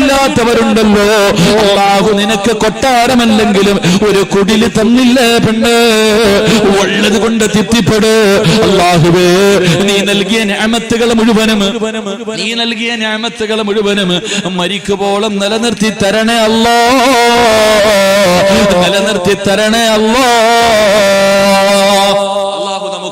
വീടില്ലാത്തവരുണ്ടല്ലോ അള്ളാഹു നിനക്ക് കൊട്ടാരമല്ലെങ്കിലും ഒരു കുടിൽ തന്നില്ലേ പെണ്ണ്. ഉള്ളത് കൊണ്ട് തിത്തിപ്പെട്. അള്ളാഹുവേ നീ നൽകിയ ഞാമത്തുകൾ മുഴുവനും നീ നൽകിയ ഞാമത്തുകൾ മുഴുവനും മരിക്കുപോളം നിലനിർത്തി തരണേ അല്ലോ. നിലനിർത്തി തരണേ അല്ലോ.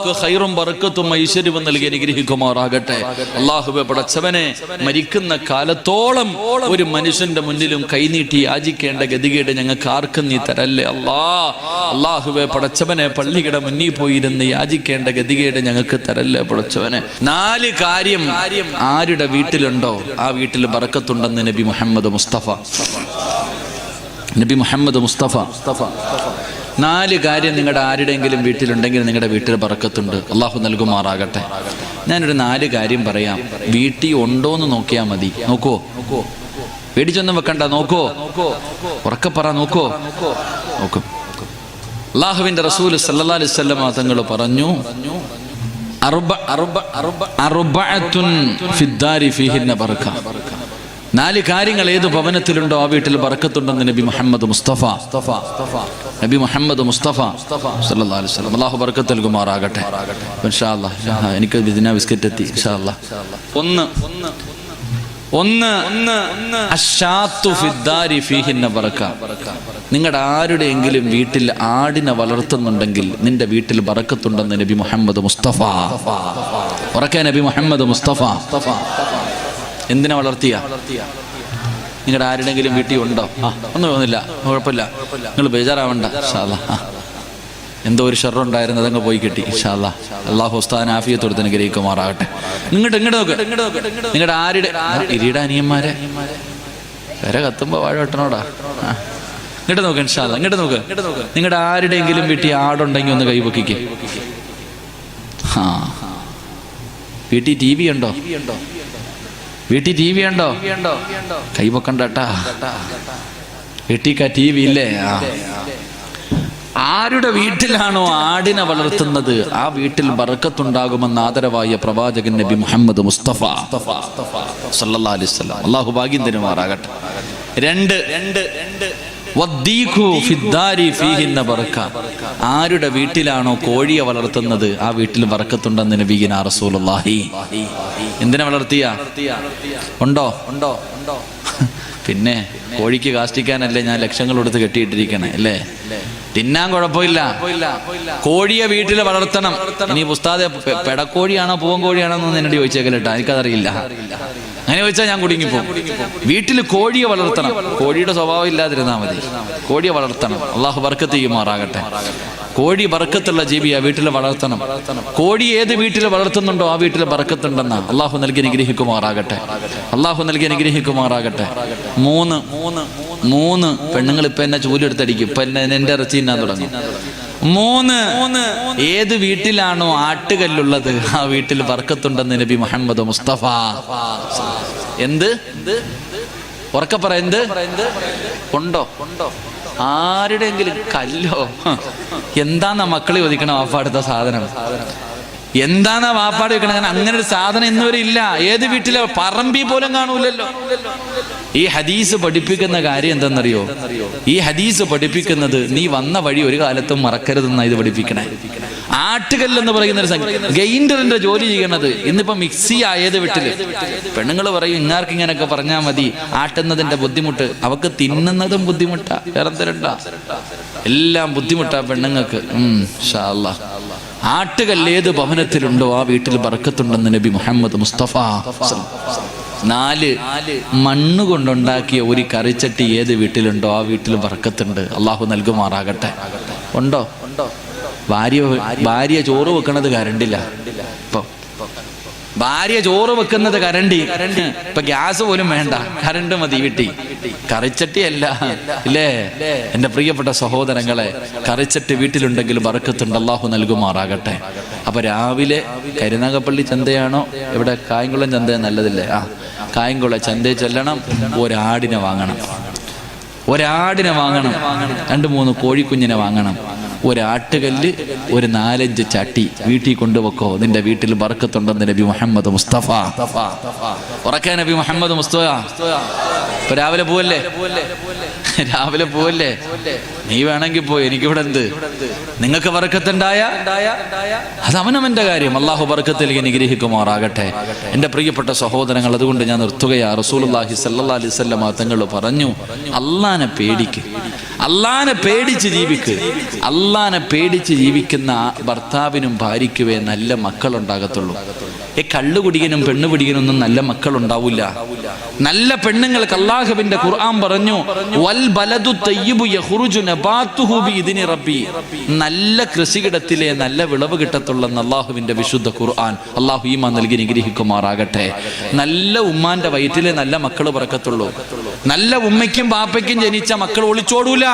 നമുക്ക് ഹൈറും വറുക്കത്തും ഐശ്വര്യവും നൽകി അനുഗ്രഹിക്കുമാറാകട്ടെ. അള്ളാഹുബെ പടച്ചവനെ മരിക്കുന്ന കാലത്തോളം ഒരു മനുഷ്യന്റെ മുന്നിലും കൈനീട്ടി യാചിക്കേണ്ട ഗതികേട് ഞങ്ങൾക്ക് ആർക്കും നീ തരല്ലേ അല്ലാ. അള്ളാഹുബെ പടച്ചവനെ പള്ളിയുടെ മുന്നിൽ പോയിരുന്ന് യാചിക്കേണ്ട ഗതികേട് ഞങ്ങൾക്ക് തരല്ലേ പടച്ചവനെ. നാല് കാര്യം ആരുടെ വീട്ടിലുണ്ടോ? ആ വീട്ടിൽ ബറക്കത്തുണ്ടെന്ന് നബി മുഹമ്മദ് മുസ്തഫ. നബി മുഹമ്മദ് മുസ്തഫ മുസ്തഫ. നാല് കാര്യം നിങ്ങളുടെ ആരുടെയെങ്കിലും വീട്ടിലുണ്ടെങ്കിൽ നിങ്ങളുടെ വീട്ടിൽ പറക്കത്തുണ്ട് അള്ളാഹു നൽകുമാറാകട്ടെ ഞാനൊരു നാല് കാര്യം പറയാം വീട്ടിൽ ഉണ്ടോ എന്ന് നോക്കിയാൽ മതി നോക്കോ പേടിച്ചൊന്നും വെക്കണ്ട നോക്കോ ഉറക്കെ പറ നോക്കോ നോക്കും അള്ളാഹുവിന്റെ റസൂൽ സല്ലല്ലാഹു അലൈഹി വസല്ലം തങ്ങൾ പറഞ്ഞു അറുബ അറുബ അറുബ അറുബ ഫിദ്ദാരി ഫീഹിന്ന ബർക്ക നാല് കാര്യങ്ങൾ ഏത് ഭവനത്തിലുണ്ടോ ആ വീട്ടിൽ ബർക്കത്തുണ്ടെന്ന് നബി മുഹമ്മദ് മുസ്തഫ. നബി മുഹമ്മദ് മുസ്തഫ അലൈഹി വസല്ലം. അല്ലാഹു ബർക്കത്ത് നൽകുമാറാകട്ടെ. എനിക്ക് ബിസ്കറ്റ് എത്തി. ഒന്ന് ഒന്ന് നിങ്ങളുടെ ആരുടെയെങ്കിലും വീട്ടിൽ ആടിനെ വളർത്തുന്നുണ്ടെങ്കിൽ നിന്റെ വീട്ടിൽ ബറക്കത്തുണ്ടെന്ന് നബി മുഹമ്മദ് മുസ്തഫ. ഉറക്കെ നബി മുഹമ്മദ് മുസ്തഫ. എന്തിനാ വളർത്തിയ? നിങ്ങളുടെ ആരുടെങ്കിലും വീട്ടിൽ ഉണ്ടോ? ആ ഒന്നും തോന്നില്ല. കുഴപ്പമില്ല. നിങ്ങൾ ബേജാറാവണ്ട. ഷാല എന്തോ ഒരു ഷെറുണ്ടായിരുന്നു അതങ്ങ് പോയി കിട്ടി. ഷാല അള്ളാഹു ഉസ്താൻ ആഫിയത്തോട് അനുഗ്രഹിക്കുമാറാകട്ടെ. ഇങ്ങോട്ട് ഇങ്ങോട്ട് നോക്ക്. നിങ്ങളുടെ ആരുടെ? ഇരിയുടെ അനിയന്മാരെ. വരെ കത്തുമ്പോ വാഴ വെട്ടണോടാ. ഇങ്ങോട്ട് നോക്ക് ഇൻഷാല്ല ഇങ്ങോട്ട് നോക്ക്. നിങ്ങളുടെ ആരുടെയെങ്കിലും വീട്ടിൽ ആടുണ്ടെങ്കിൽ ഒന്ന് കൈപൊക്കിക്ക്. ആ. വീട്ടിൽ ടി വി ഉണ്ടോ? വീട്ടിൽ ടി വി ഉണ്ടോ? കൈപൊക്കണ്ടട്ടാ വീട്ടിൽ ടി വി ഇല്ലേ? ആരുടെ വീട്ടിലാണോ ആടിനെ വളർത്തുന്നത്? ആ വീട്ടിൽ ബർക്കത്തുണ്ടാകുമെന്ന് ആദരവായ പ്രവാചകൻ നബി മുഹമ്മദ് മുസ്തഫ. അള്ളാഹു ഭാഗ്യം തരുമാറാകട്ടെ. രണ്ട് രണ്ട് രണ്ട്. ആരുടെ വീട്ടിലാണോ കോഴിയെ വളർത്തുന്നത് ആ വീട്ടിൽ വറക്കത്തുണ്ടെന്ന് നബീന റസൂലുള്ളാഹി. എന്തിനെ വളർത്തിയ? ഉണ്ടോ? ഉണ്ടോ ഉണ്ടോ പിന്നെ കോഴിക്ക് കാഷ്ടിക്കാനല്ലേ ഞാൻ ലക്ഷങ്ങൾ കൊടുത്ത് കെട്ടിയിട്ടിരിക്കണേ അല്ലേ? തിന്നാൻ കുഴപ്പമില്ല. കോഴിയെ വീട്ടിൽ വളർത്തണം. ഇനി പുസ്താദെ പെടക്കോഴിയാണോ പൂവൻ കോഴിയാണോ എന്ന് എന്നോട് ചോദിച്ചേക്കല്ലേട്ടാ എനിക്കതറിയില്ല. അങ്ങനെ ചോദിച്ചാൽ ഞാൻ കുടുങ്ങി പോകും. വീട്ടിൽ കോഴിയെ വളർത്തണം. കോഴിയുടെ സ്വഭാവം ഇല്ലാതിരുന്നാൽ മതി. കോഴിയെ വളർത്തണം. അള്ളാഹു ബർക്കത്ത് ചെയ്യുമാറാകട്ടെ. കോഴി ബർക്കത്തുള്ള ജീവിയാ വീട്ടിൽ വളർത്തണം. കോഴി ഏത് വീട്ടിൽ വളർത്തുന്നുണ്ടോ ആ വീട്ടിൽ ബർക്കത്തുണ്ടെന്ന് അള്ളാഹു നൽകി അനുഗ്രഹിക്കുമാറാകട്ടെ. അള്ളാഹു നൽകി അനുഗ്രഹിക്കുമാറാകട്ടെ. മൂന്ന് മൂന്ന് മൂന്ന് പെണ്ണുങ്ങൾ ഇപ്പൊ എന്നെ ചൂലെടുത്തടിക്കും. ഇപ്പൊ എന്നെ എന്റെ ഇറച്ചി തിന്നാൻ തുടങ്ങും. മൂന്ന് ഏത് വീട്ടിലാണോ ആട്ടുകല്ലുള്ളത്? ആ വീട്ടിൽ വർക്കത്തുണ്ടെന്ന് നബി മുഹമ്മദ് മുസ്തഫ. എന്ത്? ഉറക്ക പറ എന്ത്? ഉണ്ടോ ഉണ്ടോ ആരുടെയെങ്കിലും കല്ലോ? എന്താന്നാ മക്കളെ ചോദിക്കണം അപ്പാടുത്ത സാധനം? എന്താന്നാ വാപ്പാട് വെക്കണത് അങ്ങനെ ഒരു സാധനം ഇന്നുവരെ ഇല്ല. ഏത് വീട്ടിലെ? പറമ്പി പോലും കാണൂലല്ലോ. ഈ ഹദീസ് പഠിപ്പിക്കുന്ന കാര്യം എന്തെന്നറിയോ ഈ ഹദീസ് പഠിപ്പിക്കുന്നത് നീ വന്ന വഴി ഒരു കാലത്തും മറക്കരുതെന്നാ ഇത് പഠിപ്പിക്കണേ. ആട്ടുകല്ലെന്ന് പറയുന്ന ഒരു സംഗതി. ഗൈൻഡറിന്റെ ജോലി ചെയ്യണത് ഇന്നിപ്പോ മിക്സി ആയത് വീട്ടിൽ. പെണ്ണുങ്ങൾ പറയും ഇങ്ങാർക്ക് ഇങ്ങനെയൊക്കെ പറഞ്ഞാൽ മതി. ആട്ടുന്നതിന്റെ ബുദ്ധിമുട്ട്. അവക്ക് തിന്നുന്നതും ബുദ്ധിമുട്ടാ. വേറെന്തരണ്ട എല്ലാം ബുദ്ധിമുട്ടാ പെണ്ണുങ്ങൾക്ക്. ഉം, ഇൻഷാ അല്ലാ. ആട്ടുകല്ല് ഏത് ഭവനത്തിലുണ്ടോ ആ വീട്ടിൽ ബർക്കത്തുണ്ടെന്ന് നബി മുഹമ്മദ് മുസ്തഫ. നാല് മണ്ണ് കൊണ്ടുണ്ടാക്കിയ ഒരു കറിച്ചട്ടി ഏത് വീട്ടിലുണ്ടോ ആ വീട്ടിൽ ബർക്കത്തുണ്ട്. അള്ളാഹു നൽകുമാറാകട്ടെ. ഉണ്ടോ? ഉണ്ടോ ഭാര്യ ഭാര്യ ചോറ് വെക്കണത് കരണ്ടില്ല. ഇപ്പൊ ഭാര്യ ചോറ് വെക്കുന്നത് കരണ്ടി. ഇപ്പൊ ഗ്യാസ് പോലും വേണ്ട. കരണ്ട് മതി വീട്ടി കറിച്ചട്ടി. അല്ല എന്റെ പ്രിയപ്പെട്ട സഹോദരങ്ങളെ കറിച്ചട്ടി വീട്ടിലുണ്ടെങ്കിൽ വറക്കത്തുണ്ട് അള്ളാഹു നൽകുമാറാകട്ടെ. അപ്പൊ രാവിലെ കരുനാഗപ്പള്ളി ചന്തയാണോ? ഇവിടെ കായംകുളം ചന്ത നല്ലതില്ലേ? ആ കായംകുളം ചന്തയിൽ ചെല്ലണം. ഒരാടിനെ വാങ്ങണം. ഒരാടിനെ വാങ്ങണം. രണ്ട് മൂന്ന് കോഴിക്കുഞ്ഞിനെ വാങ്ങണം. ഒരാട്ടുകല്ല് ഒരു നാലഞ്ച് ചട്ടി വീട്ടിൽ കൊണ്ടുവെക്കോ. നിന്റെ വീട്ടിൽ ബർക്കത്തുണ്ടെന്ന് നബി മുഹമ്മദ് മുസ്തഫ. ഉറക്കാൻ നബി മുഹമ്മദ് മുസ്തഫ. രാവിലെ പോവല്ലേ? രാവിലെ പോവല്ലേ? നീ വേണമെങ്കിൽ പോയി എനിക്കിവിടെ എന്ത്? നിങ്ങൾക്ക് വർക്കത്തുണ്ടായ അത് അവനവന്റെ കാര്യം. അള്ളാഹു വർക്കത്തിലേക്ക് അനുഗ്രഹിക്കുമാറാകട്ടെ. എന്റെ പ്രിയപ്പെട്ട സഹോദരങ്ങൾ അതുകൊണ്ട് ഞാൻ നിർത്തുകയാ. റസൂലുള്ളാഹി സല്ലല്ലാഹി അലൈഹി വസല്ലമ തങ്ങൾ പറഞ്ഞു അള്ളാനെ പേടിക്ക്. അള്ളാനെ പേടിച്ച് ജീവിക്ക്. അള്ളാനെ പേടിച്ച് ജീവിക്കുന്ന ഭർത്താവിനും ഭാര്യയ്ക്കുവേ നല്ല മക്കളുണ്ടാകത്തുള്ളൂ. ഈ കള്ളുകുടിയനും പെണ്ണുപിടിയനൊന്നും നല്ല മക്കളുണ്ടാവില്ല നല്ല പെണ്ണുങ്ങൾക്ക് അള്ളാഹുവിന്റെ ഖുർആൻ പറഞ്ഞു വൽ ബലദു തയ്യിബു യഖ്റുജു റബ്ബി. നല്ല കൃഷിയിടത്തിലെ നല്ല വിളവ് കിട്ടത്തുള്ള അള്ളാഹുവിന്റെ വിശുദ്ധ ഖുർആൻ അള്ളാഹു ഈമാൻ നൽകി നിഗ്രഹിക്കുമാറാകട്ടെ നല്ല ഉമ്മാന്റെ വയറ്റിലെ നല്ല മക്കൾ പിറക്കത്തുള്ളൂ. നല്ല ഉമ്മയ്ക്കും ബാപ്പയ്ക്കും ജനിച്ച മക്കൾ ഒളിച്ചോടൂല.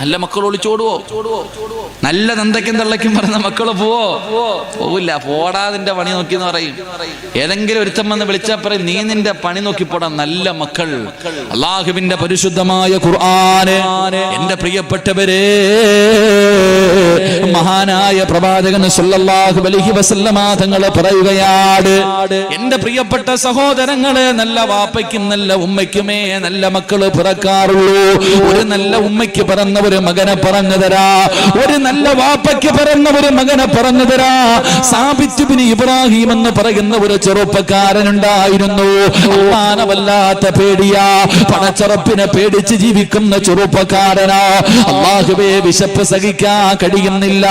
നല്ല മക്കൾ ഒളിച്ചോടുവോ? നല്ല നന്ദയ്ക്കും തള്ളയ്ക്കും പറഞ്ഞ മക്കൾ പോവോ? പോവില്ല പോടാതിന്റെ പണി നോക്കി എന്ന് പറയും. ഏതെങ്കിലും ഒരുത്തം വന്ന് വിളിച്ചാൽ പറയും നീ നിന്റെ പണി നോക്കി പോടാ നല്ല മക്കൾ. അള്ളാഹുവിന്റെ പരിശുദ്ധമായ ഖുർആാനെ എന്റെ പ്രിയപ്പെട്ടവരെ മഹാനായ പ്രവാചകൻ സല്ലല്ലാഹു അലൈഹി വസല്ലമ തങ്ങൾ പറയുകയാണ് എന്റെ പ്രിയപ്പെട്ട സഹോദരങ്ങളെ നല്ല വാപ്പയ്ക്കും നല്ല ഉമ്മയ്ക്കുമേ നല്ല മക്കൾ പിറക്കാറുള്ളൂ. ഒരു നല്ല ഉമ്മയ്ക്ക് പിറന്ന ഒരു മകനെ പറഞ്ഞു തരാ. ഒരു നല്ല വാപ്പയ്ക്ക് പിറന്ന ഒരു മകനെ പറഞ്ഞു തരാ. സാബിത്തുബിന് ഇബ്രാഹിം എന്ന് പറയുന്ന ഒരു ചെറുപ്പക്കാരനുണ്ടായിരുന്നു. അള്ളാനെ വല്ലാത്ത പേടിയാ. പണച്ചറപ്പിനെ പേടിച്ച് ജീവിക്കുന്ന ചെറുപ്പക്കാരനാ. അള്ളാഹുവേ വിശപ്പ് സഹിക്കാൻ കഴിയുന്നില്ല.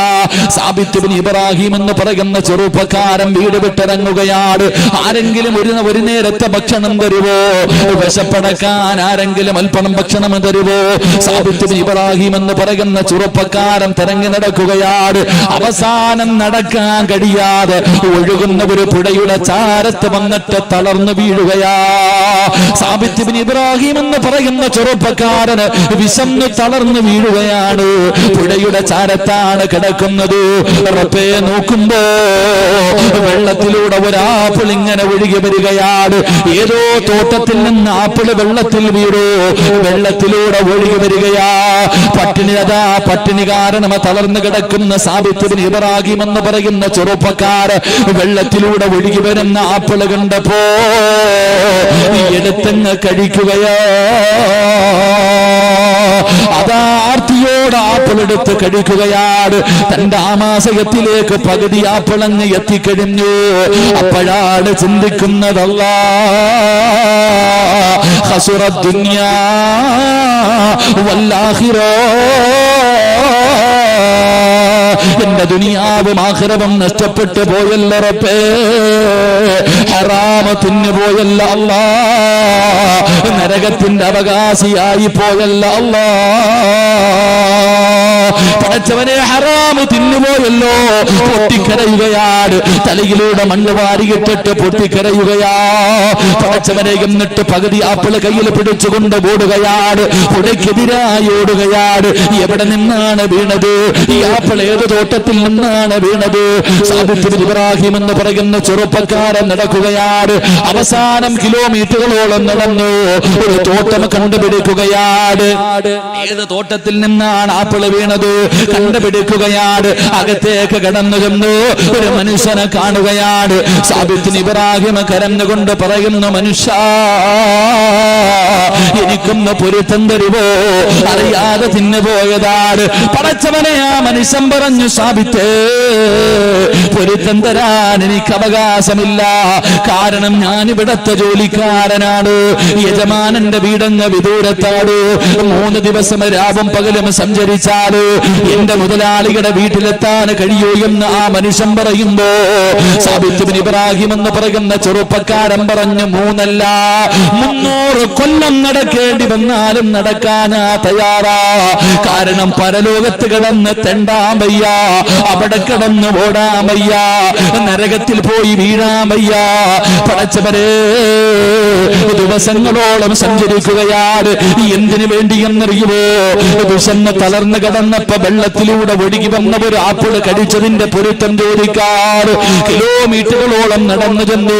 ഇബ്രാഹിം എന്ന് പറയുന്ന ചെറുപ്പക്കാരൻ വീട് വിട്ടിറങ്ങുകയാണ്. ആരെങ്കിലും ഒരു ഒരു നേരത്തെ ഭക്ഷണം തരുവോ? വിശപ്പടക്കാൻ ആരെങ്കിലും അല്പണം ഭക്ഷണം തരുവോ? സാബിത്തുബിൻ ഇബ്രാഹിം എന്ന് പറയുന്ന ചെറുപ്പക്കാരൻ തിരങ്ങി നടക്കുകയാണ്. അവസാനം നടക്കാൻ കഴിയാതെ ഒഴുകുന്ന ഒരു പുഴയുടെ ചാരത്ത് വന്നിട്ട് തളർന്നു വീഴുകയാ. സാബിത്തുബിൻ ഇബ്രാഹിം എന്ന് പറയുന്ന ചെറുപ്പക്കാരന് വിശന്ന് തളർന്നു വീഴുകയാണ്. പുഴയുടെ ചാരത്താണ് കിടക്കുന്നത്. റബ്ബേ നോക്കുമ്പോ വെള്ളത്തിലൂടെ ഒരാപ്പിൾ ഇങ്ങനെ ഒഴുകി വരികയാണ്. ഏതോ തോട്ടത്തിൽ നിന്ന് ആപ്പിൾ വെള്ളത്തിൽ വീടോ വെള്ളത്തിലൂടെ ഒഴുകി വരികയാ. പട്ടിണി അതാ പട്ടിണി കാരണം തളർന്നു കിടക്കുന്ന സാബിത്തിന് ഇബറാകിം എന്ന് പറയുന്ന ചെറുപ്പക്കാര് വെള്ളത്തിലൂടെ ഒഴുകി വരുന്ന ആപ്പിൾ കണ്ടപ്പോ എടുത്തങ്ങ് കഴിക്കുകയോ. അതാ ആർത്തിയോട് ആപ്പിൾ എടുത്ത് കഴിക്കുകയാണ്. തന്റെ ആമാശയത്തിലേക്ക് പകുതി ആപ്പിളങ്ങ് എത്തിക്കഴിഞ്ഞു. അപ്പോഴാണ് ചിന്തിക്കുന്നതല്ല. ഹസുറ വല്ലാഹിറോ. എന്റെ ദുനിയാവും ആഹ്റവും നഷ്ടപ്പെട്ടു പോയല്ല റബ്ബേ ഹറാമ തിന്നു പോയല്ല അല്ലാ. നരകത്തിന്റെ അവകാശിയായി പോയല്ല അല്ലാ. പടച്ചവനെ ഹറാമ് തിന്നുപോയല്ലോ പൊട്ടിക്കരയുകയാണ്. തലയിലൂടെ മണ്ണ് വാരിയിട്ടിട്ട് പൊട്ടിക്കരയുകയാ. പടച്ചവനെ എന്നിട്ട് പകുതി ആപ്പിൾ കയ്യിൽ പിടിച്ചുകൊണ്ട് ഓടുകയാണ്. പുഴയ്ക്കെതിരായി ഓടുകയാണ്. എവിടെ നിന്നാണ് വീണത്? ഈ ആപ്പിൾ ഏത് തോട്ടത്തിൽ നിന്നാണ് വീണത്? സാബിത്ത് ഇബ്രാഹിം എന്ന് പറയുന്ന ചെറുപ്പക്കാരൻ നടക്കുകയാണ്. അവസാനം കിലോമീറ്ററുകളോളം നടന്നു. ഒരു തോട്ടം കണ്ടുപിടിക്കുകയാണ്. ഏത് തോട്ടത്തിൽ നിന്നാണ് ആപ്പിൾ വീണത്? കണ്ടുപിടിക്കുകയാണ്. അകത്തേക്ക് കടന്നു ചെന്നു. ഒരു മനുഷ്യനെ കാണുകയാണ്. സാബിത്തിന് ഇബ്രാഹിം കരന്നുകൊണ്ട് പറയുന്ന മനുഷ്യ എനിക്കൊന്ന് പൊരുത്തം തരുവോ? അറിയാതെ തിന്നു പോയതാണ്. പടച്ചവനെ ആ മനുഷ്യൻ പറഞ്ഞു സാബിത്തേ പൊരുത്തം തരാൻ എനിക്ക് അവകാശമില്ല. കാരണം ഞാൻ ഇവിടത്തെ ജോലിക്കാരനാണ്. യജമാനന്റെ വീടങ്ങ് വിദൂരത്താണ്. മൂന്ന് ദിവസം രാവും പകലും സഞ്ചരിച്ചാൽ എന്റെ മുതലാളിയുടെ വീട്ടിലെത്താൻ കഴിയൂ എന്ന് ആ മനുഷ്യൻ പറയുമ്പോ സാബിത്തുബിൻ ഇബ്രാഹിം എന്ന് പറയുന്ന ചെറുപ്പക്കാരൻ പറഞ്ഞു മൂന്നല്ല മുന്നൂറ് കൊല്ലം നടക്കേണ്ടി വന്നാലും നടക്കാനാ തയ്യാറാ. കാരണം പരലോകത്ത് കിടന്ന് തെണ്ടാൻ വയ്യ. അവിടെ കിടന്ന് ഓടാൻ വയ്യ. നരകത്തിൽ പോയി വീഴാൻ വയ്യ പടച്ചവരെ ദിവസങ്ങളോളം സഞ്ചരിക്കുകയാണ്. എന്തിനു വേണ്ടി എന്നറിയുമോ? വിശന്ന് തളർന്ന് കിടന്നപ്പോ വെള്ളത്തിലൂടെ ഒഴുകി വന്ന ഒരു ആപ്പിൾ കടിച്ചതിന്റെ പൊരുത്തം ചോദിക്കാറ്. കിലോമീറ്ററുകളോളം നടന്നു ചെന്നു.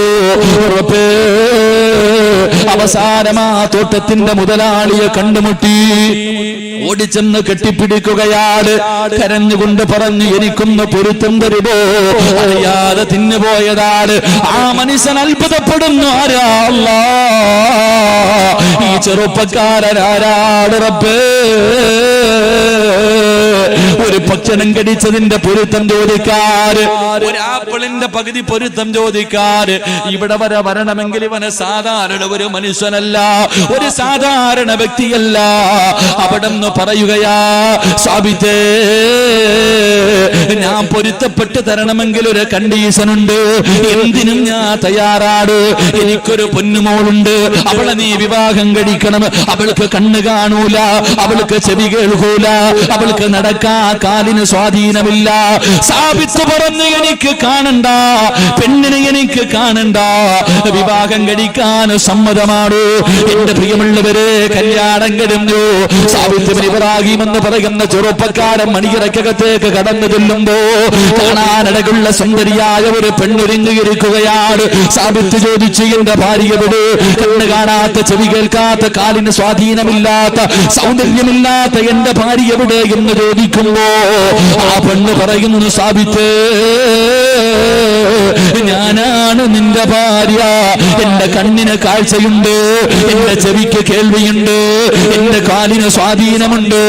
ഉറപ്പേ അവസാനം ആ തോട്ടത്തിന്റെ മുതലാളിയെ കണ്ടുമുട്ടി. ഓടിച്ചെന്ന് കെട്ടിപ്പിടിക്കുകയാണ് കരഞ്ഞുകൊണ്ട് പറഞ്ഞു എനിക്കൊന്ന് പൊരുത്തം തരുമോ? അറിയാതെ തിന്നുപോയതാണ് ആ മനുഷ്യൻ അത്ഭുതപ്പെടുന്നു ആരാ അല്ലാ ഈ ചെറുപ്പക്കാരൻ ആരാട് റബ്ബേ? ഒരു ഭക്ഷണം കടിച്ചതിന്റെ പൊരുത്തം ചോദിക്കാറ് ഒരു ആപ്പിളിന്റെ പകുതി പൊരുത്തം ചോദിക്കാറ് ഇവിടെ വരെ വരണമെങ്കിൽ ഇവന് സാധാരണ ഒരു മനുഷ്യനല്ല ഒരു സാധാരണ വ്യക്തിയല്ല. അവിടെ നിന്ന് പറയുകയാ സാബിത്തേ ഞാൻ പൊരുത്തപ്പെട്ട് തരണമെങ്കിൽ ഒരു കണ്ടീഷൻ ഉണ്ട് എന്തിനും ഞാൻ തയ്യാറാട് എനിക്കൊരു പൊന്നുമോളുണ്ട്. അവളെ നീ വിവാഹം കഴിക്കണം. അവൾക്ക് കണ്ണ് കാണൂല. അവൾക്ക് ചെവി കേൾക്കൂല. അവൾക്ക് നടക്കാ കാലിന് സ്വാധീനമില്ല. സാബിത്ത് പറഞ്ഞു എനിക്ക് കാണണ്ട. പെണ്ണിനെ എനിക്ക് കാണണ്ട. വിവാഹം കഴിക്കാൻ സമ്മതമാണ്. എന്റെ പ്രിയമുള്ളവരെ കല്യാണം കഴിഞ്ഞു. സാബിത്ത് ഇബ്രാഹിം എന്ന് പറയുന്ന ചെറുപ്പക്കാരൻ മണിയറക്കകത്തേക്ക് കടന്നു ചെല്ലുമ്പോ കാണാനിടകുള്ള സുന്ദരിയായ ഒരു പെണ്ണൊരുങ്ങിയിരിക്കുകയാണ് സാബിത്ത് ചോദിച്ചു എന്റെ ഭാര്യ വിട് കണ്ണ് കാണാത്ത ചെവി കേൾക്കാത്ത കാലിന് സ്വാധീനമില്ലാത്ത സൗന്ദര്യമില്ലാത്ത എന്റെ ഭാര്യ എവിടെ? എന്ന് ചോദിക്കുമ്പോ ആ പെണ്ണ് പറയുന്നു സാബിത്ത് ഞാനാണ് നിന്റെ ഭാര്യ. എന്റെ കണ്ണിന് കാഴ്ചയുണ്ട്. എന്റെ ചെവിക്ക് കേൾവിയുണ്ട്. എന്റെ കാലിന് സ്വാധീനമുണ്ട്.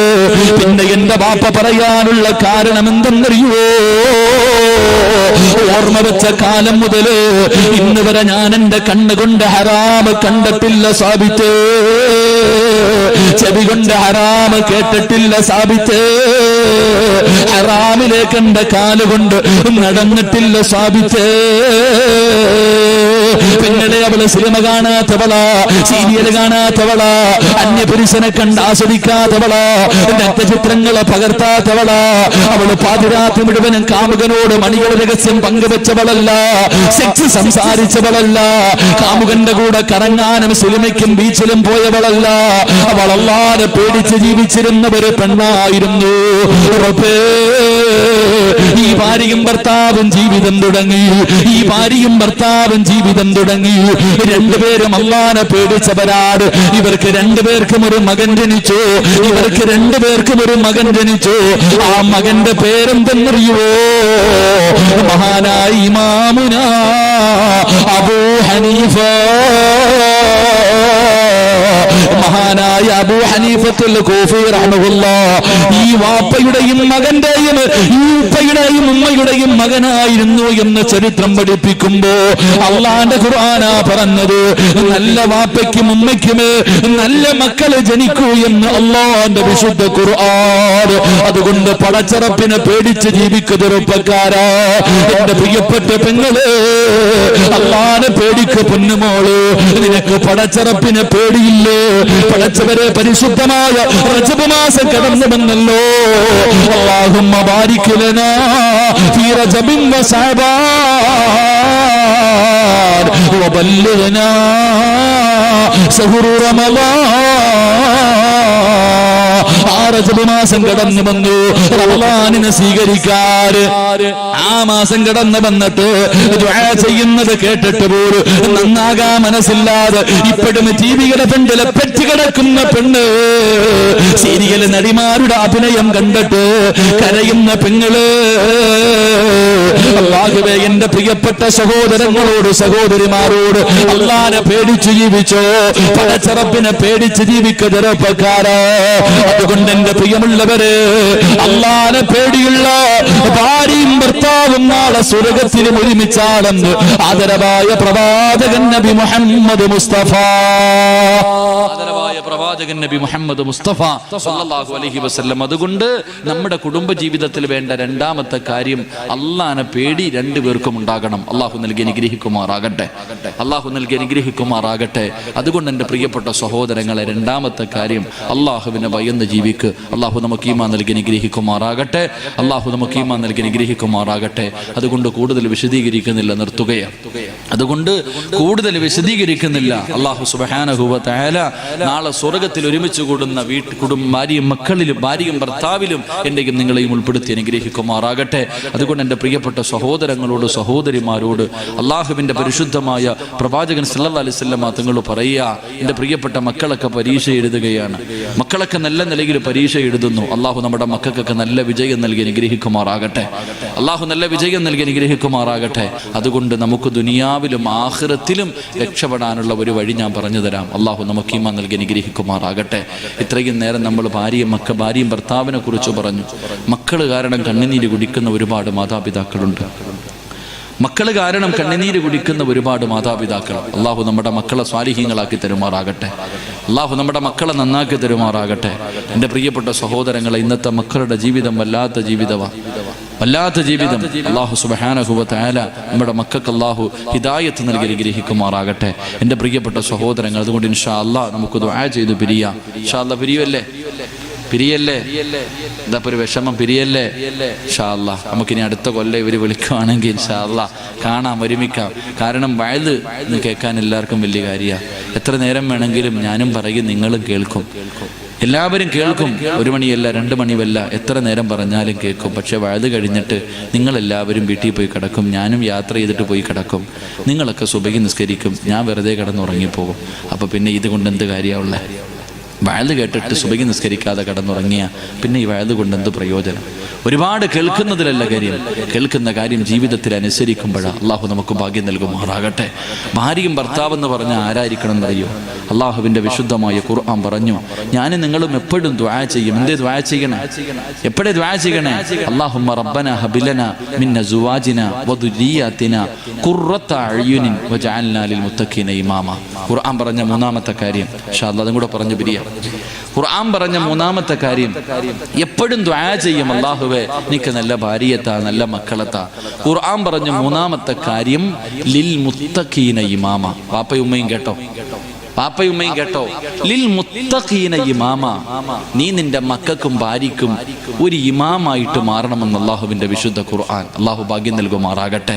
പിന്നെ എന്റെ ബാപ്പ പറയാനുള്ള കാരണം എന്തെന്നറിയോ ഓർമ്മ വെച്ച കാലം മുതൽ ഇന്ന് വരെ ഞാൻ എന്റെ കണ്ണുകൊണ്ട് ഹറാമ് കണ്ടിട്ടില്ല സാബിത്ത്. ചെവി കൊണ്ട് ഹറാമ് കേട്ടിട്ടില്ല സാബിത്ത്. ഹറാമിലേക്ക് എന്റെ കാലുകൊണ്ട് നടന്നിട്ടില്ല സാബിത്ത്. പെങ്ങളെ അവൾ സിനിമ കാണാത്തവള സീരിയൽ കാണാത്തവള അന്യപുരുഷനെ കണ്ട് ആസ്വദിക്കാത്തവള രക്തചിത്രങ്ങളെ പകർത്താത്തവള. അവൾ പാതിരാത്രി മുഴുവനും കാമുകനോട് മണിയുടെ രഹസ്യം പങ്കുവെച്ചവളല്ല സെക്സ് സംസാരിച്ചവളല്ല കാമുകന്റെ കൂടെ കറങ്ങാനും സിനിമയ്ക്കും ബീച്ചിലും പോയവളല്ല. അവളല്ലാതെ പേടിച്ച് ജീവിച്ചിരുന്ന ഒരു പെണ്ണായിരുന്നു. ഉറപ്പേ ഈ ഭാര്യയും ഭർത്താവും ജീവിതം തുടങ്ങി. ഈ ഭാര്യയും ഭർത്താവും ജീവിതം തുടങ്ങി. രണ്ടുപേരും അള്ളാനെ പേടിച്ചവരാട് ഇവർക്ക് രണ്ടുപേർക്കും ഒരു മകൻ ജനിച്ചു. ഇവർക്ക് രണ്ടുപേർക്കും ഒരു മകൻ ജനിച്ചു. ആ മകന്റെ പേരെന്തെന്നറിയുവോ? മഹാനായി മാമുന അബൂ ഹനീഫ. മഹാനായ അബൂ ഹനീഫത്തുൽ കൂഫി ഈ വാപ്പയുടെയും മകന്റെയും ഈ ഉപ്പയുടെയും ഉമ്മയുടെയും മകനായിരുന്നു എന്ന് ചരിത്രം പഠിപ്പിക്കുമ്പോ അള്ളാന്റെ ഖുർആാനാ പറഞ്ഞത് നല്ല വാപ്പയ്ക്കും ഉമ്മയ്ക്കും നല്ല മക്കളെ ജനിക്കൂ എന്ന് അള്ളാന്റെ വിശുദ്ധ ഖുർആൻ. അതുകൊണ്ട് പടച്ചറപ്പിനെ പേടിച്ച് ജീവിക്കുന്ന ചെറുപ്പക്കാരാ. എന്റെ പ്രിയപ്പെട്ട പെങ്ങൾ അള്ളാനെ പേടിക്ക് പൊന്നുമോൾ നിനക്ക് പടച്ചറപ്പിനെ പേടിയില്ലേ? പടച്ചവരെ പരിശുദ്ധമായ റജബ് മാസം കടന്നു വന്നല്ലോ അള്ളാഹുമ്മ ബാരിക്കലനാ റജബിൻ വസഅബാൻ വബല്ലിഗ്നാ സഹുറു റമളാൻ ആ മാസം കടന്നു വന്നു. റമലാനിനെ സ്വീകരിക്കാറ് ആ മാസം കടന്നു വന്നിട്ട് ചെയ്യുന്നത് കേട്ടിട്ട് പോലും നന്നാകാ മനസ്സില്ലാതെ ഇപ്പോഴും ജീവിയുടെ പെണ്ണിലെ പെറ്റ് കിടക്കുന്ന പെണ്ണ്. സീരിയൽ നടിമാരുടെ അഭിനയം കണ്ടിട്ട് കരയുന്ന പെങ്ങൾ. അള്ളാഹുവേ എന്റെ പ്രിയപ്പെട്ട സഹോദരങ്ങളോട് സഹോദരിമാരോട് അള്ളാനെ പേടിച്ചു ജീവിച്ചോ? പടച്ചറപ്പിനെ പേടിച്ച് ജീവിക്ക ചെറുപ്പക്കാരോ. അതുകൊണ്ട് എന്റെ പ്രിയമുള്ളവര് അള്ളാനെ പേടിയുള്ള ഭാര്യയും ഭർത്താവും നാളെ സ്വർഗത്തിലും ഒരുമിച്ചാണെന്ന് ആദരവായ പ്രവാചകൻ നബി മുഹമ്മദ് മുസ്തഫ. പ്രവാചകൻ നബി മുഹമ്മദ് മുസ്തഫ സല്ലല്ലാഹു അലൈഹി വസല്ലം. അതുകൊണ്ട് നമ്മുടെ കുടുംബ ജീവിതത്തിൽ വേണ്ട രണ്ടാമത്തെ കാര്യം അള്ളാനെ പേടി രണ്ടുപേർക്കും ഉണ്ടാകണം. അള്ളാഹു നൽകി അനുഗ്രഹിക്കുമാറാകട്ടെ. അള്ളാഹു നൽകി അനുഗ്രഹിക്കുമാറാകട്ടെ. അതുകൊണ്ട് എന്റെ പ്രിയപ്പെട്ട സഹോദരങ്ങളെ രണ്ടാമത്തെ കാര്യം അള്ളാഹുവിനെ ഭയന്ന് ജീവിക്ക്. അള്ളാഹു നമുക്ക് ഈമാ നൽകി അനുഗ്രഹിക്കുമാറാകട്ടെ. അള്ളാഹു നമുക്ക് ഈമാ നൽകി അനുഗ്രഹിക്കുമാറാകട്ടെ. അതുകൊണ്ട് കൂടുതൽ വിശദീകരിക്കുന്നില്ല നിർത്തുകയാണ് അതുകൊണ്ട് കൂടുതൽ വിശദീകരിക്കുന്നില്ല. അള്ളാഹു സുബാന നാളെ നാളെ സ്വർഗത്തിൽ ഒരുമിച്ച് കൂടുന്ന വീട്ട് കുടുംബ ഭാര്യയും മക്കളിലും ഭാര്യയും ഭർത്താവിലും എന്റെയും നിങ്ങളെയും ഉൾപ്പെടുത്തി അനുഗ്രഹിക്കുമാറാകട്ടെ. അതുകൊണ്ട് എന്റെ പ്രിയപ്പെട്ട സഹോദരങ്ങളോട് സഹോദരിമാരോട് അള്ളാഹുവിന്റെ പരിശുദ്ധമായ പ്രവാചകൻ സല്ലല്ലാഹു അലൈഹി വസല്ലമ തങ്ങൾ പറയുക എന്റെ പ്രിയപ്പെട്ട മക്കളൊക്കെ പരീക്ഷ എഴുതുകയാണ്. മക്കളൊക്കെ നല്ല നിലയിൽ പരീക്ഷ എഴുതുന്നു. അള്ളാഹു നമ്മുടെ മക്കൾക്കൊക്കെ നല്ല വിജയം നൽകി അനുഗ്രഹിക്കുമാറാകട്ടെ. അള്ളാഹു നല്ല വിജയം നൽകി അനുഗ്രഹിക്കുമാറാകട്ടെ. അതുകൊണ്ട് നമുക്ക് ദുനിയാവിലും ആഹ്റത്തിലും രക്ഷപ്പെടാനുള്ള ഒരു വഴി ഞാൻ പറഞ്ഞു തരാം. അള്ളാഹു നമുക്ക് ഈമാൻ നൽകി അനുഗ്രഹിക്കുമാറാകട്ടെ. ഇത്രയും നേരം നമ്മൾ ഭാര്യയും മക്ക ഭാര്യയും ഭർത്താവിനെ കുറിച്ച് പറഞ്ഞു. മക്കൾ കാരണം കണ്ണുനീര് കുടിക്കുന്ന ഒരുപാട് മാതാപിതാക്കളുണ്ട്. മക്കൾ കാരണം കണ്ണുനീര് കുടിക്കുന്ന ഒരുപാട് മാതാപിതാക്കൾ. അള്ളാഹു നമ്മുടെ മക്കളെ സ്വാലിഹീങ്ങളാക്കി തരുമാറാകട്ടെ. അള്ളാഹു നമ്മുടെ മക്കളെ നന്നാക്കി തരുമാറാകട്ടെ. എന്റെ പ്രിയപ്പെട്ട സഹോദരങ്ങളെ ഇന്നത്തെ മക്കളുടെ ജീവിതം വല്ലാത്ത ജീവിതമാണ് വല്ലാത്ത ജീവിതം അള്ളാഹു സുബഹാനഹുവത്ത് ആല നമ്മുടെ മക്കൾക്ക് അള്ളാഹു ഹിദായത്ത് നൽകി അനുഗ്രഹിക്കുമാറാകട്ടെ. എന്റെ പ്രിയപ്പെട്ട സഹോദരങ്ങൾ അതുകൊണ്ട് ഇൻഷാ അള്ളാഹ് നമുക്ക് ദുആ ചെയ്തു പിരിയാം. ഇൻഷാ അള്ളാഹ് പിരിയല്ലേ പിരിയല്ലേ? എന്താ ഒരു വിഷമം. പിരിയല്ലേ? ഷാല്ല നമുക്കിനി അടുത്ത കൊല്ലം ഇവർ വിളിക്കുവാണെങ്കിൽ ഷാല്ല കാണാം ഒരുമിക്കാം. കാരണം വയത് എന്ന് കേൾക്കാൻ എല്ലാവർക്കും വലിയ കാര്യമാണ് എത്ര നേരം വേണമെങ്കിലും ഞാനും പറയും നിങ്ങളും കേൾക്കും. എല്ലാവരും കേൾക്കും. ഒരു മണിയല്ല രണ്ട് മണിയല്ല. എത്ര നേരം പറഞ്ഞാലും കേൾക്കും. പക്ഷെ വഴുത് കഴിഞ്ഞിട്ട് നിങ്ങളെല്ലാവരും വീട്ടിൽ പോയി കിടക്കും. ഞാനും യാത്ര ചെയ്തിട്ട് പോയി കിടക്കും. നിങ്ങളൊക്കെ സുബഹി നിസ്കരിക്കും. ഞാൻ വെറുതെ കിടന്നുറങ്ങിപ്പോകും. അപ്പോൾ പിന്നെ ഇതുകൊണ്ട് എന്ത് കാര്യമുള്ളത് വയത് കേട്ടിട്ട് സുബഹി നിസ്കരിക്കാതെ കടന്നുറങ്ങിയ പിന്നെ ഈ വയത് കൊണ്ട് എന്ത് പ്രയോജനം? ഒരുപാട് കേൾക്കുന്നതിലല്ല കാര്യം. കേൾക്കുന്ന കാര്യം ജീവിതത്തിൽ അനുസരിക്കുമ്പോഴാണ് അള്ളാഹു നമുക്ക് ഭാഗ്യം നൽകുമാറാകട്ടെ. ഭാര്യയും ഭർത്താവ് എന്ന് പറഞ്ഞ ആരായിരിക്കണം എന്നറിയോ അള്ളാഹുവിന്റെ വിശുദ്ധമായ ഖുർആൻ പറഞ്ഞു ഞാൻ നിങ്ങളും എപ്പോഴും ദ്വാ ചെയ്യും. എന്തേ ദ്വാ ചെയ്യണേ? എപ്പോഴേ ദ്വാ ചെയ്യണേ? അള്ളാഹുമ്മ റബ്ബന ഹബിലന മിന്ന സുവാജിന ഖുർറത അഴിയുനിൻ വജഅൽനാ ലിൽ മുത്തഖീന ഇമാമ. ഖുർആൻ പറഞ്ഞ മൂന്നാമത്തെ കാര്യം. അല്ലാഹ് അതും കൂടെ പറഞ്ഞു പിരിയാം. ഖുർആൻ പറഞ്ഞ മൂന്നാമത്തെ കാര്യം എപ്പോഴും ദ്വാ ചെയ്യും അള്ളാഹുവെ നിനക്ക് നല്ല ഭാര്യത്താ നല്ല മക്കളെത്താ. ഖുർആൻ പറഞ്ഞ മൂന്നാമത്തെ കാര്യം ലിൽ മുത്തഖീന ഇമാമ. വാപ്പയും ഉമ്മയും കേട്ടോ? പാപ്പയും ഉമ്മയും കേട്ടോ. ലിൽ മുത്തഖീന ഇമാമ. നീ നിന്റെ മക്കൾക്കും ഭാര്യക്കും ഒരു ഇമാമായിട്ട് മാറണമെന്ന് അള്ളാഹുവിന്റെ വിശുദ്ധ ഖുർആൻ. അള്ളാഹു ഭാഗ്യം നൽകുമാറാകട്ടെ.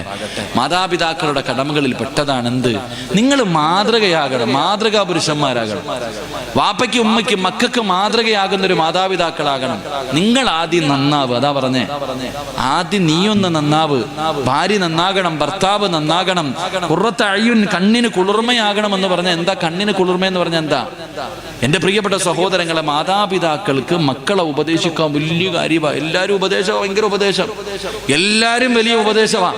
മാതാപിതാക്കളുടെ കടമകളിൽ പെട്ടതാണെന്ത്? നിങ്ങൾ മാതൃകയാകണം മാതൃകാ പുരുഷന്മാരാകണം വാപ്പയ്ക്കും ഉമ്മയ്ക്കും മക്കൾക്ക് മാതൃകയാകുന്ന ഒരു മാതാപിതാക്കളാകണം. നിങ്ങൾ ആദ്യം നന്നാവ് അതാ പറഞ്ഞേ. ആദ്യം നീയൊന്ന് നന്നാവ്. ഭാര്യ നന്നാകണം ഭർത്താവ് നന്നാകണം. കുറത്തഴിയുൻ കണ്ണിന് കുളിർമയാകണം എന്ന് പറഞ്ഞ എന്താ കണ്ണിന് കുളിർമ എന്ന് പറഞ്ഞാൽ എന്താ? എന്റെ പ്രിയപ്പെട്ട സഹോദരങ്ങളെ മാതാപിതാക്കൾക്ക് മക്കളെ ഉപദേശിക്കാൻ വലിയ കാര്യമാണ് എല്ലാവരും ഉപദേശം ഭയങ്കര ഉപദേശം. എല്ലാവരും വലിയ ഉപദേശമാണ്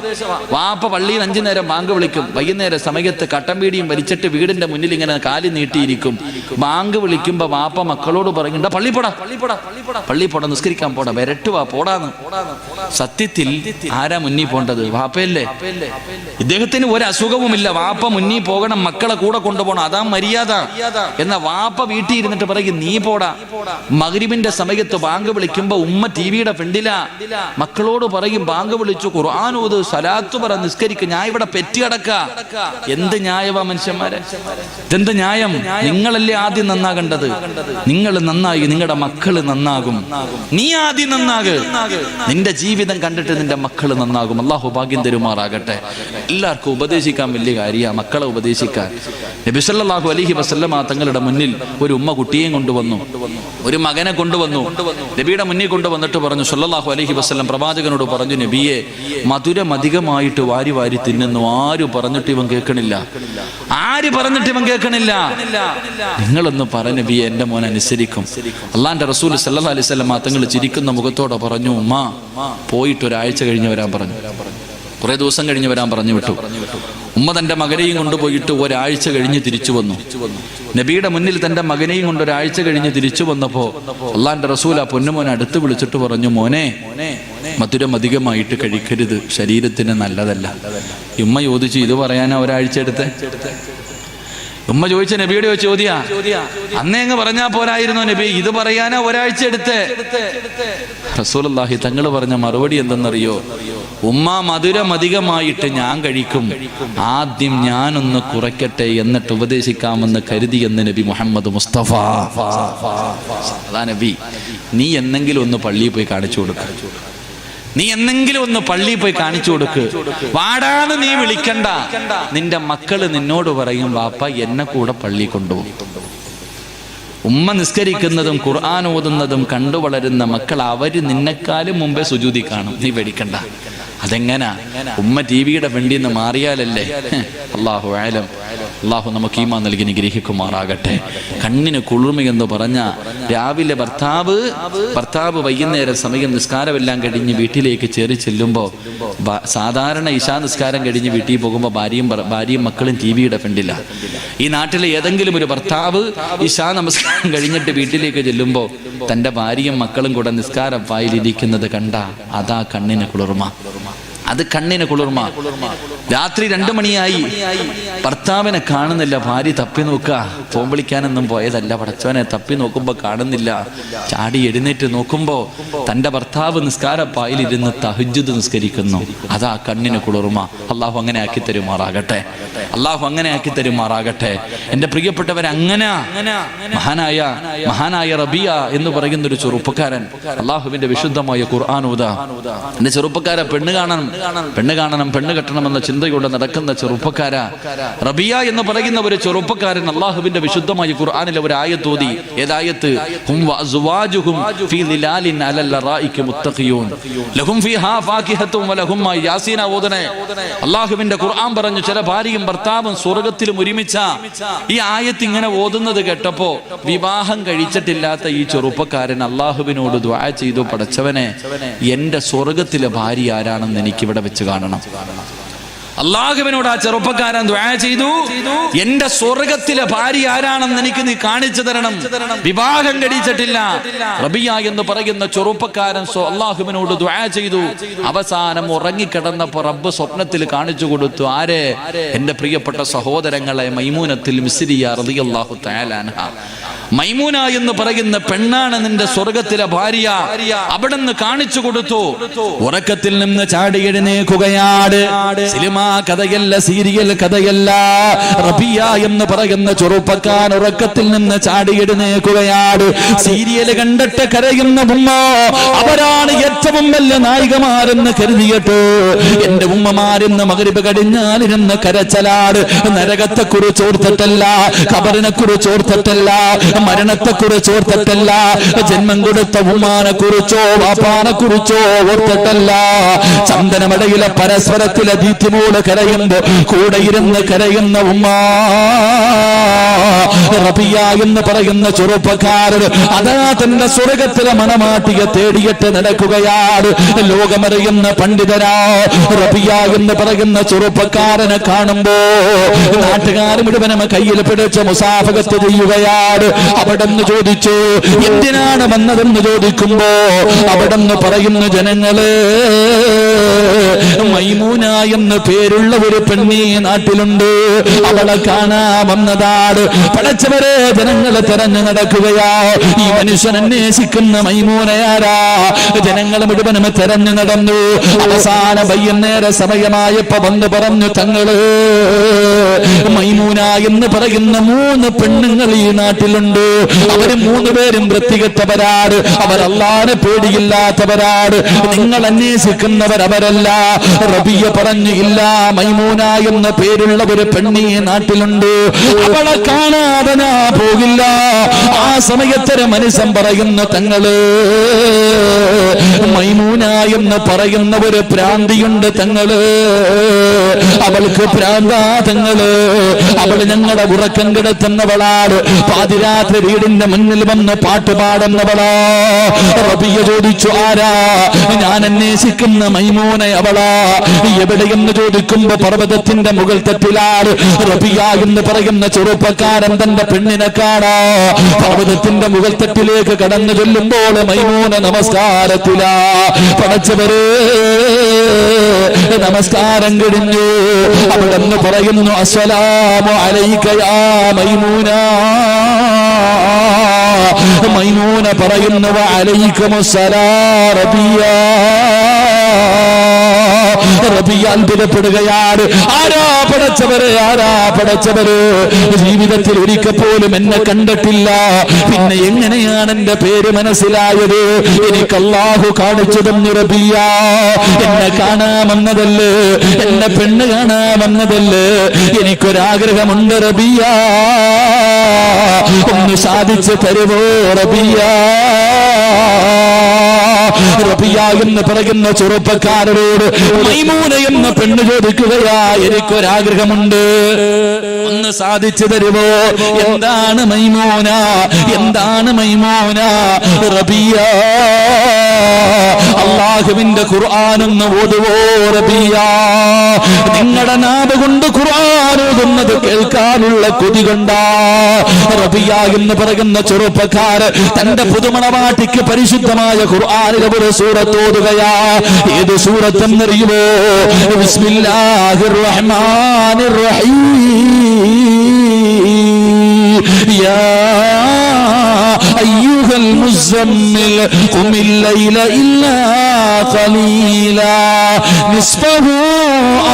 വാപ്പ പള്ളിയിൽ അഞ്ചു നേരം ബാങ്ക് വിളിക്കും. വൈകുന്നേരം സമയത്ത് കട്ടൻ പീടിയും വലിച്ചിട്ട് വീടിന്റെ മുന്നിൽ ഇങ്ങനെ കാലി നീട്ടിയിരിക്കും. ബാങ്ക് വിളിക്കുമ്പോ വാപ്പ മക്കളോട് പറയുന്നുണ്ട് പള്ളി പോടാ. പള്ളി പോടാ നിസ്കരിക്കാൻ പോടാ. വരട്ടുവാ പോടാന്ന്. സത്യത്തിൽ ആരാ മുന്നിൽ പോണ്ടത്? വാപ്പയല്ലേ? ഇദ്ദേഹത്തിന് ഒരു അസുഖവുമില്ല. വാപ്പ മുന്നിൽ പോകണം മക്കളെ കൂടെ കൊണ്ടുപോകണം. അതാ മര്യാദ എന്ന വാപ്പ വീട്ടിൽ ഇരുന്നിട്ട് പറയും നീ പോടാ. മകരിബിന്റെ സമയത്ത് ബാങ്ക് വിളിക്കുമ്പോ ഉമ്മ ടിവിയുടെ ഫ്രണ്ടില. മക്കളോട് പറയും ബാങ്ക് വിളിച്ചു ഖുർആാനൂത് സലാത്ത് പറ നിസ്കരിക്കും ഞാൻ ഇവിടെ പെറ്റി കിടക്ക. എന്ത് ന്യായവാ മനുഷ്യന്മാരെ? ഇതെന്ത് ന്യായം? നിങ്ങളല്ലേ ആദ്യം നന്നാകേണ്ടത്? നിങ്ങൾ നന്നായി നിങ്ങളുടെ മക്കൾ നന്നാകും. നീ ആദ്യം നന്നാക്. നിന്റെ ജീവിതം കണ്ടിട്ട് നിന്റെ മക്കൾ നന്നാകും. അള്ളാഹു ഭാഗ്യം തരുമാറാകട്ടെ. എല്ലാവർക്കും ഉപദേശിക്കാൻ വലിയ കാര്യമാണ് മക്കളെ ഉപദേശിക്കാൻ. നബിസല്ലാഹു അലഹി വസല്ലമ തങ്ങളുടെ മുന്നിൽ ഒരു ഉമ്മ കുട്ടിയെയും കൊണ്ടുവന്നു. ഒരു മകനെ കൊണ്ടുവന്നു. നബിയുടെ മുന്നിൽ കൊണ്ടുവന്നിട്ട് പറഞ്ഞു സല്ലല്ലാഹു അലഹി വസല്ലം പ്രവാചകനോട് പറഞ്ഞു നബിയെ മധുരമധികമായിട്ട് വാരി വാരി തിന്നുന്നു. ആര് പറഞ്ഞിട്ട് ഇവൻ കേൾക്കണില്ല. ആര് പറഞ്ഞിട്ട് ഇവൻ കേൾക്കണില്ല? നിങ്ങളൊന്ന് പറ നബിയെ എന്റെ മോൻ അനുസരിക്കും. അള്ളാന്റെ റസൂൽ സല്ലാ അലൈഹി വസല്ലം തങ്ങൾ ചിരിക്കുന്ന മുഖത്തോടെ പറഞ്ഞു ഉമ്മ പോയിട്ട് ഒരാഴ്ച കഴിഞ്ഞ് വരാൻ പറഞ്ഞു. കുറെ ദിവസം കഴിഞ്ഞ് വരാൻ പറഞ്ഞു വിട്ടു. ഉമ്മ തന്റെ മകനെയും കൊണ്ടുപോയിട്ട് ഒരാഴ്ച കഴിഞ്ഞ് തിരിച്ചു വന്നു. നബിയുടെ മുന്നിൽ തന്റെ മകനെയും കൊണ്ട് ഒരാഴ്ച കഴിഞ്ഞ് തിരിച്ചു വന്നപ്പോ അള്ളാന്റെ റസൂൽ ആ പൊന്നുമോനെ അടുത്ത് വിളിച്ചിട്ട് പറഞ്ഞു മോനെ മധുരം അധികമായിട്ട് കഴിക്കരുത്. ശരീരത്തിന് നല്ലതല്ല. ഉമ്മ ചോദിച്ചു ഇത് പറയാനാ ഒരാഴ്ച എടുത്ത്? ഉമ്മ ചോദിച്ച നബിയുടെ ചോദ്യ അന്നേ അങ്ങ് പറഞ്ഞാ പോരായിരുന്നു നബി ഇത് പറയാനാ ഒരാഴ്ച എടുത്ത്. റസൂലല്ലാഹി തങ്ങൾ പറഞ്ഞ മറുപടി എന്തെന്നറിയോ? ഉമ്മ മധുരമധികമായിട്ട് ഞാൻ കഴിക്കും. ആദ്യം ഞാനൊന്ന് കുറയ്ക്കട്ടെ എന്നിട്ട് ഉപദേശിക്കാമെന്ന് കരുതി എന്ന് നബി മുഹമ്മദ് മുസ്തഫ. നബി നീ എന്നെങ്കിലും ഒന്ന് പള്ളിയിൽ പോയി കാണിച്ചു കൊടുക്ക. നീ എന്നെങ്കിലും ഒന്ന് പള്ളിയിൽ പോയി കാണിച്ചു കൊടുക്ക്. വാടാന്ന് നീ വിളിക്കണ്ട. നിന്റെ മക്കൾ നിന്നോട് പറയും വാപ്പ എന്നെ കൂടെ പള്ളി കൊണ്ടുപോകും. ഉമ്മ നിസ്കരിക്കുന്നതും ഖുർആൻ ഓതുന്നതും കണ്ടു വളരുന്ന മക്കൾ അവർ നിന്നെക്കാളും മുമ്പേ സുജൂതി കാണും. നീ പേടിക്കണ്ട. അതെങ്ങനാ? ഉമ്മ ടി വിയുടെ വണ്ടി നിന്ന് മാറിയാലല്ലേ? അള്ളാഹു ആലം അള്ളാഹു നമുക്ക് ഈമാ നൽകി നിഗ്രഹിക്കുമാറാകട്ടെ കണ്ണിന് കുളിർമയെന്ന് പറഞ്ഞ രാവിലെ ഭർത്താവ് ഭർത്താവ് വൈകുന്നേരം സമയം നിസ്കാരമെല്ലാം കഴിഞ്ഞ് വീട്ടിലേക്ക് ചേറി ചെല്ലുമ്പോൾ സാധാരണ ഇശാ നിസ്കാരം കഴിഞ്ഞ് വീട്ടിൽ പോകുമ്പോൾ ഭാര്യയും ഭാര്യയും മക്കളും ടി വിയുടെ ഫ്രണ്ടില്ല ഈ നാട്ടിലെ ഏതെങ്കിലും ഒരു ഭർത്താവ് ഇശാ നമസ്കാരം കഴിഞ്ഞിട്ട് വീട്ടിലേക്ക് ചെല്ലുമ്പോൾ തന്റെ ഭാര്യയും മക്കളും കൂടെ നിസ്കാരം വായിലിരിക്കുന്നത് കണ്ട അതാ കണ്ണിന് കുളിർമ. അത് കണ്ണിന് കുളിർമ രാത്രി രണ്ടു മണിയായി. ഭർത്താവിനെ കാണുന്നില്ല. ഭാര്യ തപ്പി നോക്കുക. ഫോൺ പോയതല്ല. പടച്ചവനെ തപ്പി നോക്കുമ്പോ കാണുന്നില്ല. ചാടി എഴുന്നേറ്റ് നോക്കുമ്പോ തന്റെ ഭർത്താവ് നിസ്കാര നിസ്കാരപ്പായിലിരുന്ന് തഹജ്ജുദ് നിസ്കരിക്കുന്നു. അതാ കണ്ണിന് കുളിർമ. അള്ളാഹു അങ്ങനെ ആക്കി തരുമാറാകട്ടെ. അള്ളാഹു അങ്ങനെ ആക്കി തരുമാറാകട്ടെ. എന്റെ പ്രിയപ്പെട്ടവർ അങ്ങനെ മഹാനായ മഹാനായ റബിയ എന്ന് പറയുന്ന ഒരു ചെറുപ്പക്കാരൻ. അള്ളാഹുവിന്റെ വിശുദ്ധമായ ഖുർആാനൂത എന്റെ ചെറുപ്പക്കാരെ പെണ്ണ് കാണണം. പെണ്ണ് കാണണം പെണ്ണ് കെട്ടണം എന്ന ചിന്തയോടെ നടക്കുന്ന ചെറുപ്പക്കാര. റബിയ എന്ന് പറയുന്ന ഒരു ചെറുപ്പക്കാരൻ അള്ളാഹുവിന്റെ വിശുദ്ധമായ ഖുർആാനിലെ ഒരു ആയത്തോതി. ഏതായത്ത് അള്ളാഹുവിന്റെ ഖുർആൻ പറഞ്ഞു ചില ഭാര്യയും ഭർത്താവും സ്വർഗത്തിലും ഒരുമിച്ച ഈ ആയത്ത് ഇങ്ങനെ ഓതുന്നത് കേട്ടപ്പോ വിവാഹം കഴിച്ചിട്ടില്ലാത്ത ഈ ചെറുപ്പക്കാരൻ അള്ളാഹുവിനോട് ദ്വാ ചെയ്തു പടച്ചവനെ എന്റെ സ്വർഗത്തിലെ ഭാര്യ ആരാണെന്ന് എനിക്കിവിടെ വെച്ച് കാണണം. അള്ളാഹുവിനോട് ആ ചെറുപ്പക്കാരൻ ചെയ്തു. എന്റെ സ്വർഗത്തിലെ ഭാര്യ ആരാണെന്ന് എനിക്ക് നീ കാണിച്ചു തരണം. വിവാഹം കഴിച്ചിട്ടില്ല. റബിയ എന്ന് പറയുന്ന ചെറുപ്പക്കാരൻ അള്ളാഹുവിനോട് ചെയ്തു. അവസാനം ഉറങ്ങിക്കിടന്നപ്പോ റബ്ബ് സ്വപ്നത്തിൽ കാണിച്ചു കൊടുത്തു. ആരെ? എന്റെ പ്രിയപ്പെട്ട സഹോദരങ്ങളെ മൈമൂനത്തിൽ മിസിരിയ റളിയല്ലാഹു തആല അൻഹ. മൈമൂന എന്ന് പറയുന്ന പെണ്ണാണ് നിന്റെ സ്വർഗത്തിലെ ഭാര്യ. അവിടെ നിന്ന് കാണിച്ചു കൊടുത്തു. ഉറക്കത്തിൽ നിന്ന് ചാടി എഴുന്നേക്കുകയാണ് സിനിമാ കഥയല്ല സീരിയൽ കഥയല്ല. റബിയ എന്ന് പറയുന്ന ചെറുപ്പക്കാരൻ ഉറക്കത്തിൽ നിന്ന് ചാടി എഴുന്നേക്കുകയാണ് സീരിയൽ കണ്ടിട്ട് കരയുന്ന ഉമ്മ അവരാണ് ഏറ്റവും വലിയ നായികമാരെന്ന് കരുതിയിട്ട് എന്റെ ഉമ്മമാരെന്ന് മകരിപ്പ് കടിഞ്ഞാലിരുന്ന് കരച്ചലാട് നരകത്തെ കുറിച്ച് ഓർത്തിട്ടല്ല കബറിനെ കുറിച്ച് ഓർത്തിട്ടല്ല മരണത്തെ കുറിച്ച് ഓർത്തിട്ടല്ല ജന്മം കൊടുത്ത ഉമ്മാനെ കുറിച്ചോ വാപ്പാനെ കുറിച്ചോ ഓർത്തിട്ടല്ല. ചന്ദനമടയിലെ പരസ്പരത്തിലെ ദീപ്തിമോട് കരയുമ്പോ കൂടെ ഇരുന്ന് കരയുന്ന ഉമ്മ റബിയ എന്ന് പറയുന്ന ചെറുപ്പക്കാരൻ അതാ തന്റെ സ്വർഗത്തിലെ മണമാട്ടിയെ തേടിയിട്ട് നടക്കുകയാണ്. ലോകമറിയുന്ന പണ്ഡിതരാ റബിയ എന്ന് പറയുന്ന ചെറുപ്പക്കാരനെ കാണുമ്പോ നാട്ടുകാരും മുഴുവനും കയ്യിൽ പിടിച്ച് മുസാഫകത്ത് ചെയ്യുകയാണ്. അവിടെ നിന്ന് ചോദിച്ചു എന്തിനാണ് വന്നതെന്ന് ചോദിക്കുമ്പോ അവിടെന്ന് പറയുന്നു ജനങ്ങൾ മൈമൂന എന്ന് പേരുള്ള ഒരു പെണ്ണി നാട്ടിലുണ്ട്. അവളെ കാണാ വന്നതാണ് പടച്ചവരെ ജനങ്ങളെ തെരഞ്ഞു നടക്കുകയാ. ഈ മനുഷ്യൻ അന്വേഷിക്കുന്ന മൈമൂനയാരാ ജനങ്ങൾ മുഴുവനും തെരഞ്ഞു നടന്നു. അവസാന വൈകുന്നേര സമയമായപ്പോ വന്ന് പറഞ്ഞു തങ്ങൾ മൈമൂന എന്ന് പറയുന്ന മൂന്ന് പെണ്ണുങ്ങൾ ഈ നാട്ടിലുണ്ട്. അവർ മൂന്ന് പേരും വൃത്തികെട്ടവരാണ്. അവരല്ലാതെ പേടിയില്ലാത്തവരാട് നിങ്ങൾ അന്വേഷിക്കുന്നവർ അവരല്ല. റബിയ പറഞ്ഞു ഇല്ല മൈമൂന എന്ന പേരുള്ള ഒരു പെണ്ണി നാട്ടിലുണ്ട്. അവളെ കാണാതെ ഞാൻ പോകില്ല. ആ സമയത്തൊരു മനുഷ്യൻ പറയുന്ന തങ്ങൾ മൈമൂന എന്ന് പറയുന്ന ഒരു പ്രാന്തിയുണ്ട് തങ്ങൾ. അവൾക്ക് പ്രാന്താതങ്ങൾ. അവൾ ഞങ്ങളുടെ ഉറക്കം കിടത്തുന്നവളാണ്. പാതിരാത്രി വീടിന്റെ മുന്നിൽ വന്ന് പാട്ട് പാടുന്നവളാ. റബിയ ചോദിച്ചു ആരാ? ഞാൻ അന്വേഷിക്കുന്ന മൈമൂനെ അവളാ. എവിടെയെന്ന് ചോദിക്കുമ്പോ പർവതത്തിന്റെ മുകൾ തട്ടിലാണ്. റബിയ എന്ന് പറയുന്ന ചെറുപ്പക്കാരൻ തന്റെ പെണ്ണിനെ കാണാ. പർവതത്തിന്റെ മുകൾ തട്ടിലേക്ക് കടന്നു ചെല്ലുമ്പോൾ മൈമൂന നമസ്കാരത്തിലാ. പടച്ചവര് നമസ്കാരം കഴിഞ്ഞു. അവിടെ പറയുന്നു അസ്സലാമു അലൈക്കയാ മൈമൂന. മൈമൂന പറയുന്നു അലൈക്കുമുസ്സലാ സലാ റബിയ. ജീവിതത്തിൽ ഒരിക്കൽ പോലും എന്നെ കണ്ടിട്ടില്ല. പിന്നെ എങ്ങനെയാണ് എന്റെ പേര് മനസ്സിലായത്? എനിക്ക് അള്ളാഹു കാണിച്ചു തന്നു റബിയ എന്നെ കാണാമെന്നതല്ലേ? എന്നെ പെണ്ണ് കാണാമെന്നതല്ലേ? എനിക്കൊരാഗ്രഹമുണ്ട് റബിയ ഒന്ന് സാധിച്ചു തരുവോ റബിയ റബിയ എന്ന് പറയുന്ന ചെറുപ്പക്കാരനോട് മൈമൂന എന്ന പെണ്ണ് ചോദിക്കുകയാ എനിക്കൊരാഗ്രഹമുണ്ട്. ഒന്ന് സാധിച്ചു തരുമോ? എന്താണ് മൈമോന? എന്താണ് മൈമോന? റബിയ അള്ളാഹുവിന്റെ ഖുർആാനെന്ന് ഓതുവോ റബിയ? നിങ്ങളുടെ നാട് കൊണ്ട് ഖുർആൻ ഓതുന്നത് കേൾക്കാനുള്ള കൊതി കൊണ്ടാ. റബിയ എന്ന് പറയുന്ന ചെറുപ്പക്കാര് തന്റെ പുതുമണവാട്ടിക്ക് പരിശുദ്ധമായ ഖുർആാനിലെ ഒരു സൂറത്ത് ഓതുകയാ. ഏത് സൂറത്തെന്നറിയുമോ? ബിസ്മില്ലാഹിർ റഹ്മാനിർ റഹീം. യാ أيها المزمل قم الليل إلا قليلا نصفه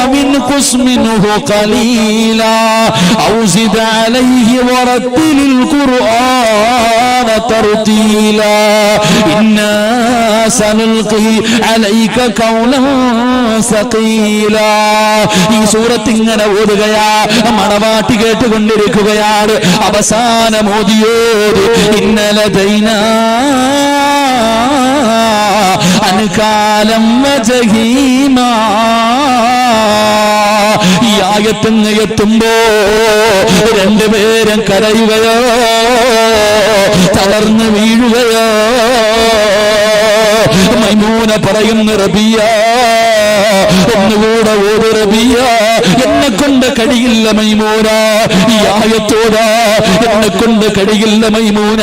أو انقص منه قليلا أو زد عليه ورتل القرآن ترتيلا إنا سنلقي عليك قولا ثقيلا ഈ സൂറത്ത് ഇങ്ങനെ ഓതുകയാ മണവാട്ടി കേട്ടുകൊണ്ടിരിക്കുകയാണ് അവസാനം മോദിയോട് ഇന്നലെ ദൈന. അനുകാലം വജഹീമ. ഈ എത്തുമ്പോ രണ്ടുപേരും കരയുകയോ തളർന്നു വീഴുകയോ. മൈമൂന പറയുന്ന റബിയ ഒന്നുകൂടെ ഓട് റബിയ. എന്നെ കൊണ്ട് കഴിയില്ല മൈമൂന ഈ ആയത്തോട എന്നെ കൊണ്ട് കഴിയില്ല മൈമൂന.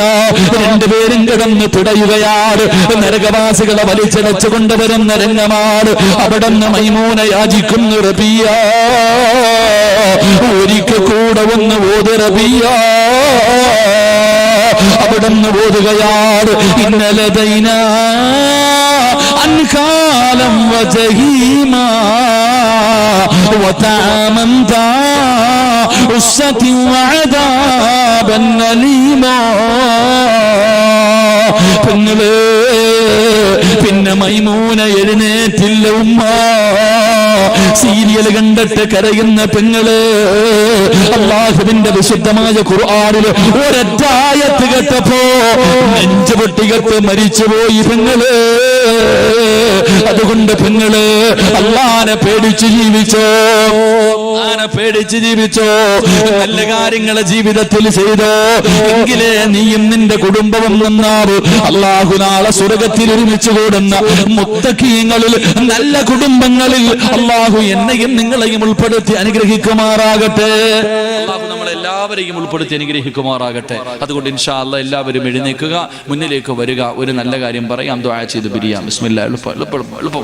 രണ്ടുപേരും കിടന്ന് പിടയുകയാണ് നരകവാസികളെ വലിച്ചടച്ചു കൊണ്ടുവരുന്ന രംഗമാണ്. അവിടെ നിന്ന് മൈമൂന യാചിക്കുന്നു റബിയ. ഒരിക്കൽ കൂടെ ഒന്ന് ഓത് റബിയ. അവിടെ നിന്ന് ഓതുകയാണ് ഇന്നലെ ദൈന അൻകാലം വജഹീമ وطعاما ذا عسة وعذابا أليما പെങ്ങള് പിന്നെ മൈമൂന എഴുന്നേറ്റില്ല ഉമ്മ സീരിയൽ കണ്ടിട്ട് കരയുന്ന പെങ്ങള് അള്ളാഹുവിന്റെ വിശുദ്ധമായ ഖുർആനിൽ ഒരറ്റായത്ത് കേട്ടപ്പോ നെഞ്ചു പൊട്ടികത്ത് മരിച്ചുപോയി പെങ്ങൾ. അതുകൊണ്ട് പെങ്ങൾ അള്ളാനെ പേടിച്ച് ജീവിച്ചോ? ആനെ പേടിച്ച് ജീവിച്ചോ? നല്ല കാര്യങ്ങളെ ജീവിതത്തിൽ ചെയ്തോ? എങ്കിലേ നീയും നിന്റെ കുടുംബവും നന്നാവൂ. അള്ളാഹു നാളെ സ്വർഗത്തിൽ ഒരുമിച്ച് കൂടുന്ന മുത്തക്കീങ്ങളിൽ നല്ല കുടുംബങ്ങളിൽ അള്ളാഹു എന്നെയും നിങ്ങളെയും ഉൾപ്പെടുത്തി അനുഗ്രഹിക്കുമാറാകട്ടെ. എല്ലാവരെയും ഉൾപ്പെടുത്തി അനുഗ്രഹിക്കുമാറാകട്ടെ. അതുകൊണ്ട് ഇൻഷാ അല്ല എല്ലാവരും എഴുന്നേക്കുക മുന്നിലേക്ക് വരിക. ഒരു നല്ല കാര്യം പറയാം ദ്വാ ചെയ്ത് പിരിയാം. ബിസ്മില്ല എളുപ്പം എളുപ്പം എളുപ്പം.